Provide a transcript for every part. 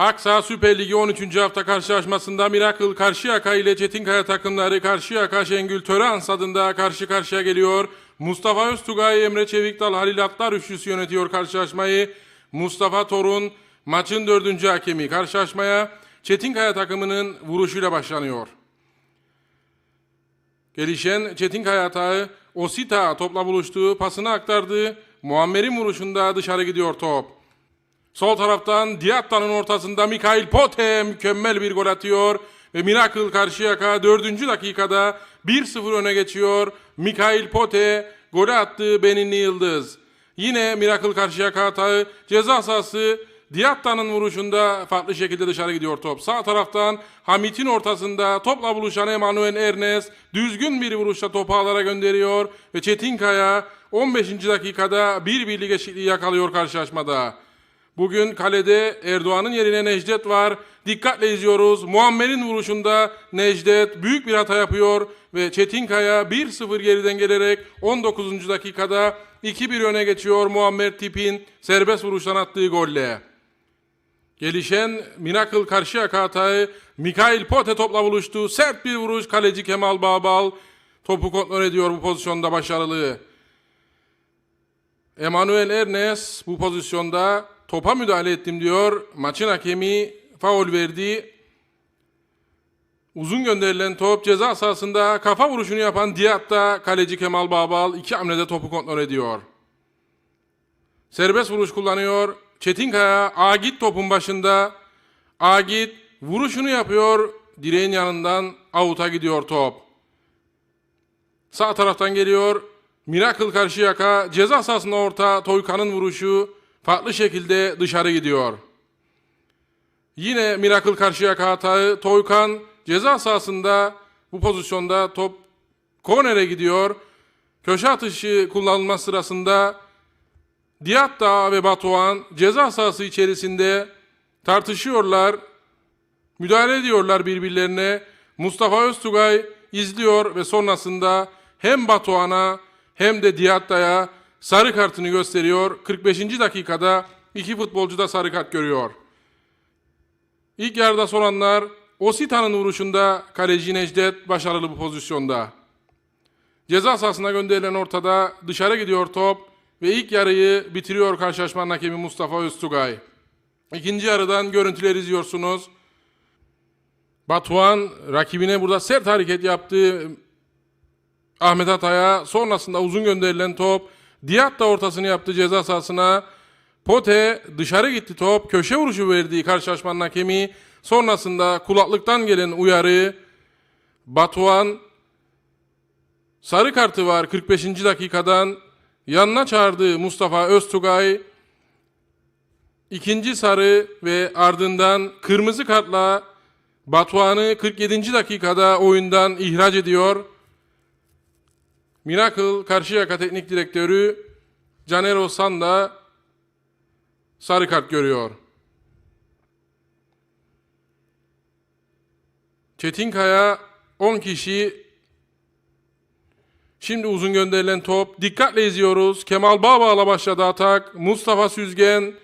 Aksa Süper Ligi 13. hafta karşılaşmasında Miracle Karşıyaka ile Çetinkaya takımları Karşıyaka Şengül Tören stadında karşı karşıya geliyor. Mustafa Öztugay, Emre Çevikdal, Halil Atlar üçlüsü yönetiyor karşılaşmayı. Mustafa Torun maçın dördüncü hakemi. Karşılaşmaya Çetinkaya takımının vuruşuyla başlanıyor. Gelişen Çetinkaya hatağı Osita topla buluştu, pasını aktardı. Muammer'in vuruşunda dışarı gidiyor top. Sol taraftan Diatta'nın ortasında Mikail Pote mükemmel bir gol atıyor. Ve Miracle Karşıyaka 4. dakikada 1-0 öne geçiyor. Mikail Pote golü attı Beninli Yıldız. Yine Miracle Karşıyaka hatağı ceza sahası Diatta'nın vuruşunda farklı şekilde dışarı gidiyor top. Sağ taraftan Hamit'in ortasında topla buluşan Emanuel Ernest düzgün bir vuruşla topu ağlara gönderiyor. Ve Çetinkaya 15. dakikada bir birlik eşitliği yakalıyor karşılaşmada. Bugün kalede Erdoğan'ın yerine Necdet var. Dikkatle izliyoruz. Muammer'in vuruşunda Necdet büyük bir hata yapıyor ve Çetinkaya 1-0 geriden gelerek 19. dakikada 2-1 öne geçiyor Muammer Tip'in serbest vuruştan attığı golle. Gelişen Miracle Karşıyaka hatağı Mikail Pote topla buluştu. Sert bir vuruş kaleci Kemal Bağbal topu kontrol ediyor bu pozisyonda başarılı. Emanuel Ernest bu pozisyonda topa müdahale ettim diyor. Maçın hakemi faul verdi. Uzun gönderilen top ceza sahasında kafa vuruşunu yapan Diatta kaleci Kemal Bağbal iki hamlede topu kontrol ediyor. Serbest vuruş kullanıyor. Çetinkaya Agit topun başında. Agit vuruşunu yapıyor. Direğin yanından avuta gidiyor top. Sağ taraftan geliyor. Miracle Karşıyaka ceza sahasında orta Toykan'ın vuruşu farklı şekilde dışarı gidiyor. Yine Miracle Karşıyaka hatağı Toykan ceza sahasında bu pozisyonda top kornere gidiyor. Köşe atışı kullanılma sırasında Diatta ve Batuhan ceza sahası içerisinde tartışıyorlar. Müdahale ediyorlar birbirlerine. Mustafa Öztugay izliyor ve sonrasında hem Batuhan'a hem de Diatta'ya sarı kartını gösteriyor. 45. dakikada iki futbolcu da sarı kart görüyor. İlk yarıda son anlar Osita'nın vuruşunda kaleci Necdet başarılı bu pozisyonda. Ceza sahasına gönderilen ortada dışarı gidiyor top ve ilk yarıyı bitiriyor karşılaşmanın hakemi Mustafa Öztugay. İkinci yarıdan görüntüler izliyorsunuz. Batuhan rakibine burada sert hareket yaptı. Ahmet Atay'a sonrasında uzun gönderilen top. Diat da ortasını yaptı ceza sahasına. Pote dışarı gitti top. Köşe vuruşu verdi karşılaşmanın hakemi. Sonrasında kulaklıktan gelen uyarı. Batuhan sarı kartı var 45. dakikadan. Yanına çağırdı Mustafa Öztugay. İkinci sarı ve ardından kırmızı kartla Batuhan'ı 47. dakikada oyundan ihraç ediyor. Miracle Karşıyaka Teknik Direktörü Caner Osan da sarı kart görüyor. Çetinkaya 10 kişi Şimdi uzun gönderilen top. Dikkatle izliyoruz. Kemal Bağbağ'la başladı atak. Mustafa Süzgen,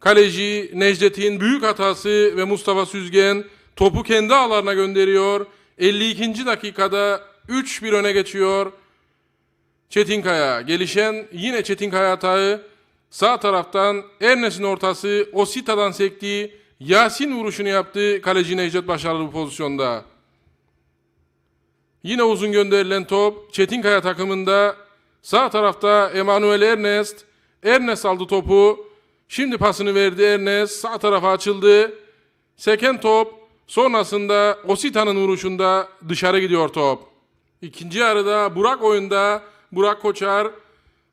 kaleci Necdet'in büyük hatası ve Mustafa Süzgen topu kendi ağlarına gönderiyor. 52. dakikada 3-1 öne geçiyor. Çetinkaya gelişen yine Çetinkaya hatağı sağ taraftan Ernes'in ortası Osita'dan sektiği Yasin vuruşunu yaptı. Kaleci Necdet başarılı bu pozisyonda. Yine uzun gönderilen top Çetinkaya takımında sağ tarafta Emanuel Ernest. Ernest aldı topu. Şimdi pasını verdi Ernest. Sağ tarafa açıldı. Seken top. Sonrasında Osita'nın vuruşunda dışarı gidiyor top. İkinci yarıda Burak oyunda. Burak Koçar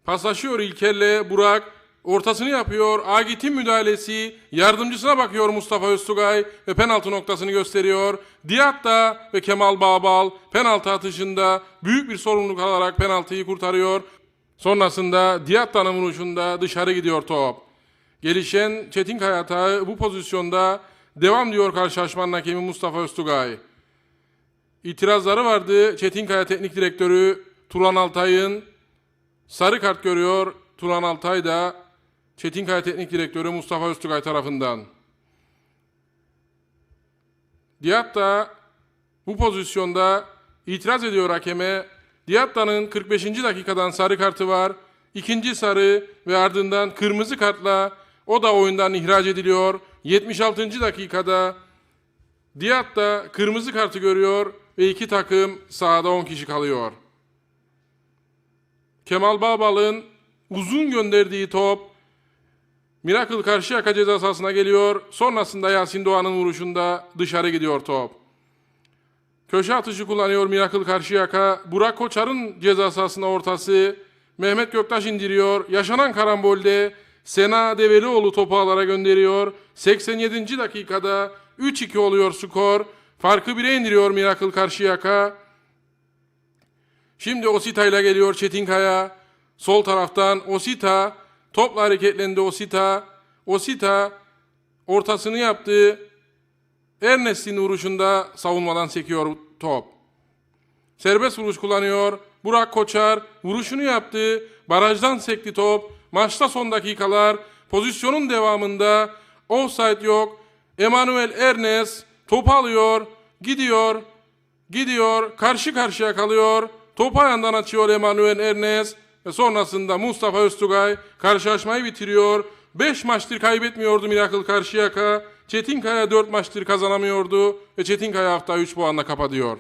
paslaşıyor İlker'le Burak. Ortasını yapıyor. Agit'in müdahalesi. Yardımcısına bakıyor Mustafa Öztugay ve penaltı noktasını gösteriyor. Diatta ve Kemal Bağbal penaltı atışında büyük bir sorumluluk alarak penaltıyı kurtarıyor. Sonrasında Diatta'nın vuruşunda dışarı gidiyor top. Gelişen Çetinkaya hatağı bu pozisyonda devam diyor karşılaşmanın hakemi Mustafa Öztugay. İtirazları vardı. Çetinkaya Teknik Direktörü Turan Altay'ın sarı kart görüyor. Turan Altay da Çetinkaya Teknik Direktörü Mustafa Öztürkay tarafından. Diatta bu pozisyonda itiraz ediyor hakeme. Diatta'nın 45. dakikadan sarı kartı var. İkinci sarı ve ardından kırmızı kartla o da oyundan ihraç ediliyor. 76. dakikada Diatta kırmızı kartı görüyor ve iki takım sahada 10 kişi kalıyor. Kemal Bağbal'ın uzun gönderdiği top Miracle Karşıyaka ceza sahasına geliyor. Sonrasında Yasin Doğan'ın vuruşunda dışarı gidiyor top. Köşe atışı kullanıyor Miracle Karşıyaka. Burak Koçar'ın ceza sahasına ortası. Mehmet Göktaş indiriyor. Yaşanan karambolde Sena Develioğlu topu alara gönderiyor. 87. dakikada 3-2 oluyor skor. Farkı 1'e indiriyor Miracle Karşıyaka. Şimdi Osita ile geliyor Çetinkaya. Sol taraftan Osita. Topla hareketlendi Osita. Osita ortasını yaptı. Ernest'in vuruşunda savunmadan sekiyor top. Serbest vuruş kullanıyor. Burak Koçar vuruşunu yaptı. Barajdan sekti top. Maçta son dakikalar. Pozisyonun devamında offside yok. Emanuel Ernest topu alıyor. Gidiyor. Gidiyor. Karşı karşıya kalıyor. Topu ayağından açıyor Emanuel Ernest. Ve sonrasında Mustafa Öztugay karşılaşmayı bitiriyor. 5 maçtır kaybetmiyordu Miracle Karşıyaka. Çetinkaya 4 maçtır kazanamıyordu. Ve Çetinkaya hafta 3 puanla kapatıyor.